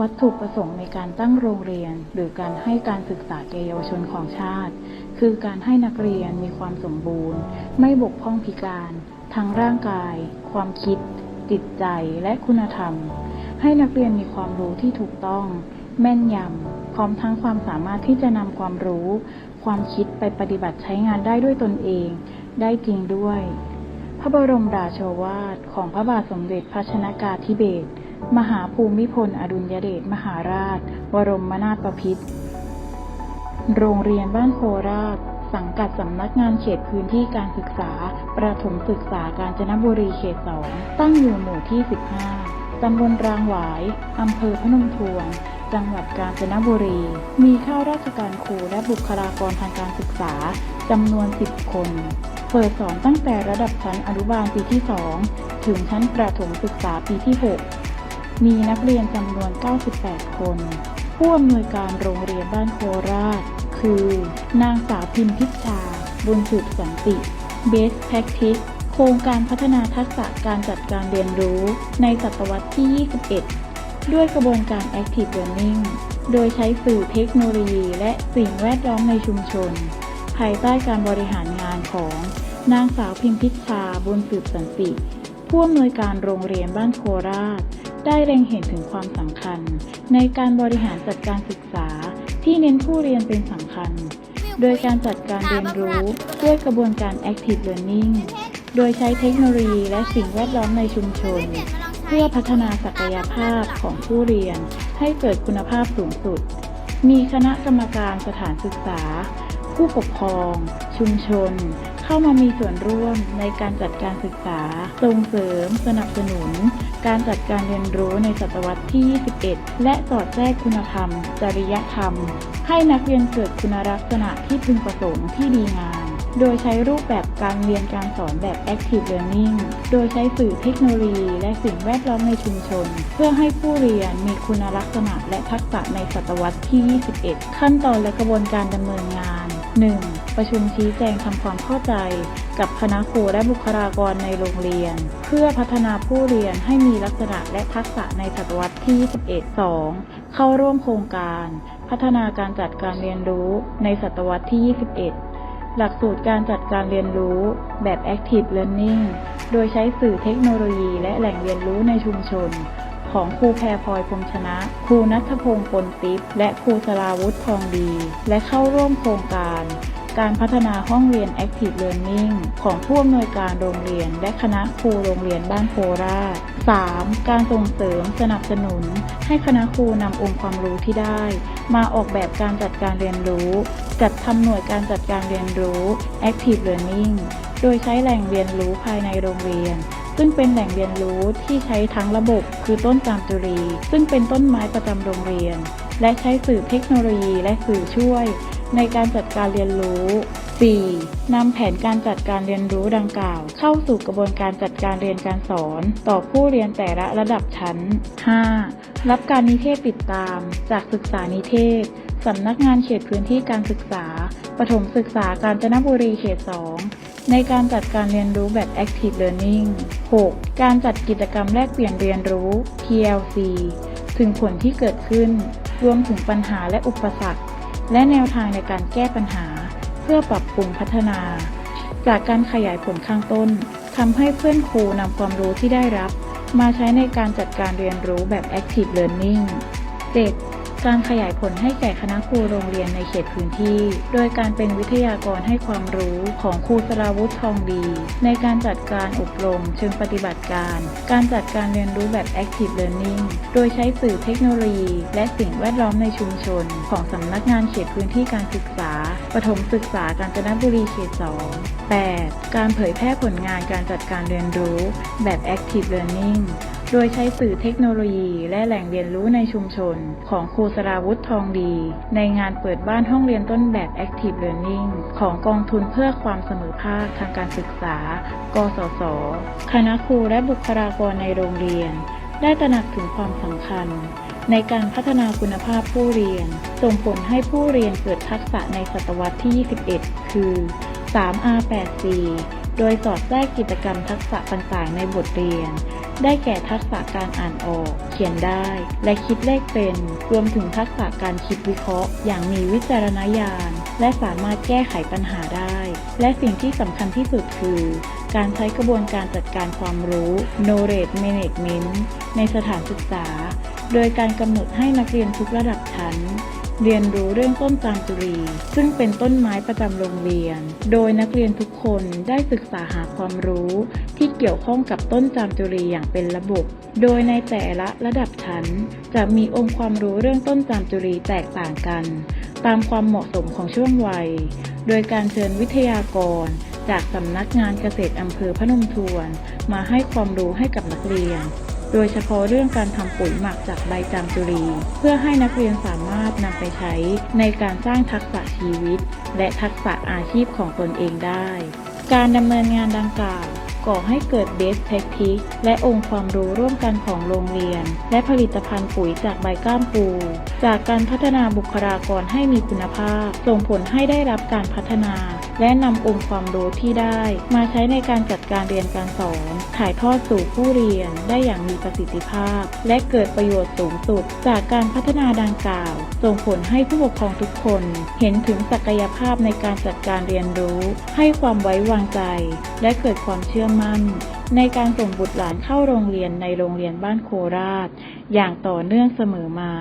วัตถุประสงค์ในการตั้งโรงเรียน หรือการให้การศึกษาแก่เยาวชนของชาติ คือการให้นักเรียนมีความสมบูรณ์ ไม่บกพร่องพิการ ทั้งร่างกาย ความคิด จิตใจและคุณธรรม ให้นักเรียนมีความรู้ที่ถูกต้อง แม่นยำพร้อมทั้งความสามารถที่จะนำความรู้ ความคิดไปปฏิบัติใช้งานได้ด้วยตนเอง ได้จริงด้วย พระบรมราโชวาทของพระบาทสมเด็จพระชนากาธิเบศร มหาภูมิพลอดุลยเดชมหาราช บรมนาถบพิตรโรงเรียนบ้านโคราช สังกัดสำนักงานเขตพื้นที่การศึกษา ประถมศึกษากาญจนบุรีเขตสองตั้งอยู่หมู่ที่ 15 ตำบลรางหวายอำเภอพนมทวน จังหวัดกาญจนบุรี มีข้าราชการครูและบุคลากรทางการศึกษาจำนวน 10 คน เปิดสอนตั้งแต่ระดับชั้นอนุบาลปีที่ 2 ถึงชั้นประถมศึกษาปีที่ 6 มีนักเรียนจำนวน 98 คน ผู้อำนวยการโรงเรียนบ้านโคราช คือ นางสาวพิมพิชชาบุญสืบสันติ Best Practice โครงการพัฒนาทักษะการจัดการเรียนรู้ในศตวรรษที่ 21 ด้วยกระบวนการ Active Learning โดยใช้สื่อเทคโนโลยีและสิ่งแวดล้อมในชุมชน ภายใต้การบริหารงานของนางสาวพิมพิชชาบุญสืบสันติผู้อำนวยการโรงเรียนบ้านโคราช ได้เล็งเห็นถึงความสำคัญ ในการบริหารจัดการศึกษาที่เน้นผู้เรียนเป็นสำคัญ โดยการจัดการเรียนรู้ด้วยกระบวนการ Active Learning โดยใช้เทคโนโลยีและสิ่งแวดล้อมในชุมชน เพื่อพัฒนาศักยภาพของผู้เรียนให้เกิดคุณภาพสูงสุด มีคณะกรรมการสถานศึกษา ผู้ปกครอง ชุมชน เข้ามามีส่วนร่วมในการจัดการศึกษา ส่งเสริม สนับสนุน การจัดการเรียนรู้ในศตวรรษที่ 21 และสอดแทรกคุณธรรม จริยธรรม ให้นักเรียนเกิดคุณลักษณะที่พึงประสงค์ที่ดีงาม โดยใช้รูปแบบการเรียนการสอนแบบ Active Learning โดยใช้สื่อเทคโนโลยี และสิ่งแวดล้อมในชุมชน เพื่อให้ผู้เรียนมีคุณลักษณะและทักษะในศตวรรษที่ 21 ขั้นตอนและกระบวนการดำเนินงาน 1. ประชุมชี้แจงทำความเข้าใจ กับคณะครูและบุคลากรในโรงเรียน เพื่อพัฒนาผู้เรียนให้มีลักษณะและทักษะในศตวรรษที่ 21 2. เข้าร่วมโครงการ พัฒนาการจัดการเรียนรู้ในศตวรรษที่ 21 หลักสูตรการจัดการเรียนรู้แบบ Active Learning โดยใช้สื่อเทคโนโลยีและแหล่งเรียนรู้ในชุมชน ของครูแพรพลอยพรหมชนะ ครูนัทพงศ์ปนติปและครูสราวุฒิทองดี และเข้าร่วมโครงการ การพัฒนาห้องเรียน Active Learning ของผู้อำนวยการโรงเรียน และคณะครูโรงเรียนบ้านโคราช 3. การส่งเสริมสนับสนุน ให้คณะครูนำองค์ความรู้ที่ได้ มาออกแบบการจัดการเรียนรู้ จัดทำหน่วยการจัดการเรียนรู้ Active Learning โดยใช้แหล่งเรียนรู้ภายในโรงเรียน ซึ่งเป็นแหล่งเรียนรู้ที่ใช้ทั้งระบบคือต้นจามจุรี ซึ่งเป็นต้นไม้ประจำโรงเรียน และใช้สื่อเทคโนโลยีและสื่อช่วย ในการจัดการเรียนรู้ 4. นำแผนการจัดการเรียนรู้ดังกล่าว เข้าสู่กระบวนการจัดการเรียนการสอน ต่อผู้เรียนแต่ละระดับชั้น 5. รับการนิเทศติดตาม จากศึกษานิเทศสำนักงานเขตพื้นที่การศึกษา ประถมศึกษากาญจนบุรีเขต 2 ในการจัดการเรียนรู้แบบ Active Learning 6. การจัดกิจกรรมแลกเปลี่ยนเรียนรู้ PLC ถึงผลที่เกิดขึ้น รวมถึงปัญหาและอุปสรรค และแนวทางในการแก้ปัญหา เพื่อปรับปรุงพัฒนา จากการขยายผลข้างต้นทำให้เพื่อนครูนำความรู้ที่ได้รับ มาใช้ในการจัดการเรียนรู้แบบ Active Learning 7. การขยายผลให้แก่คณะครูโรงเรียนในเขตพื้นที่ โดยการเป็นวิทยากรให้ความรู้ของครูสราวุฒิทองดี ในการจัดการอบรมเชิงปฏิบัติการ การจัดการเรียนรู้แบบ Active Learning โดยใช้สื่อเทคโนโลยี และสิ่งแวดล้อมในชุมชน ของสำนักงานเขตพื้นที่การศึกษา ประถมศึกษากาญจนบุรีเขต 2 8. การเผยแพร่ผลงานการจัดการเรียนรู้แบบ Active Learning โดยใช้สื่อเทคโนโลยีและแหล่งเรียนรู้ในชุมชน ของครูสราวุฒิทองดี ในงานเปิดบ้านห้องเรียนต้นแบบ Active Learning ของกองทุนเพื่อความเสมอภาคทางการศึกษา กสศ คณะครูและบุคลากรในโรงเรียน ได้ตระหนักถึงความสำคัญในการพัฒนาคุณภาพผู้เรียน ส่งผลให้ผู้เรียนเกิดทักษะในศตวรรษที่ 21 คือ 3R8C โดยสอดแทรกกิจกรรมทักษะต่างๆ ในบทเรียน ได้แก่ทักษะการอ่านออก เขียนได้ และคิดเลขเป็น รวมถึงทักษะการคิดวิเคราะห์ อย่างมีวิจารณญาณ และสามารถแก้ไขปัญหาได้ และสิ่งที่สำคัญที่สุดคือ การใช้กระบวนการจัดการความรู้ knowledge management ในสถานศึกษา โดยการกำหนดให้นักเรียนทุกระดับชั้น เรียนรู้เรื่องต้นจามจุรี ซึ่งเป็นต้นไม้ประจำโรงเรียน โดยนักเรียนทุกคนได้ศึกษาหาความรู้ ที่เกี่ยวข้องกับต้นจามจุรีอย่างเป็นระบบ โดยในแต่ละระดับชั้น จะมีองค์ความรู้เรื่องต้นจามจุรีแตกต่างกัน ตามความเหมาะสมของช่วงวัย โดยการเชิญวิทยากรจากสำนักงานเกษตรอำเภอพนมทวน มาให้ความรู้ให้กับนักเรียน โดยเฉพาะเรื่องการทำปุ๋ยหมักจากใบจามจุรี เพื่อให้นักเรียนสามารถนำไปใช้ในการสร้างทักษะชีวิต และทักษะอาชีพของตนเองได้ การดำเนินงานดังกล่าวก่อให้เกิด best practice และองค์ความรู้ร่วมกันของโรงเรียน และผลิตภัณฑ์ปุ๋ยจากใบก้ามปู จากการพัฒนาบุคลากรให้มีคุณภาพ ส่งผลให้ได้รับการพัฒนา และนำองค์ความรู้ที่ได้ มาใช้ในการจัดการเรียนการสอน ถ่ายทอดสู่ผู้เรียนได้อย่างมีประสิทธิภาพ และเกิดประโยชน์สูงสุด จากการพัฒนาดังกล่าว ส่งผลให้ผู้ปกครองทุกคน เห็นถึงศักยภาพในการจัดการเรียนรู้ ให้ความไว้วางใจ และเกิดความเชื่อมั่น ในการส่งบุตรหลานเข้าโรงเรียนในโรงเรียนบ้านโคราช อย่างต่อเนื่องเสมอมา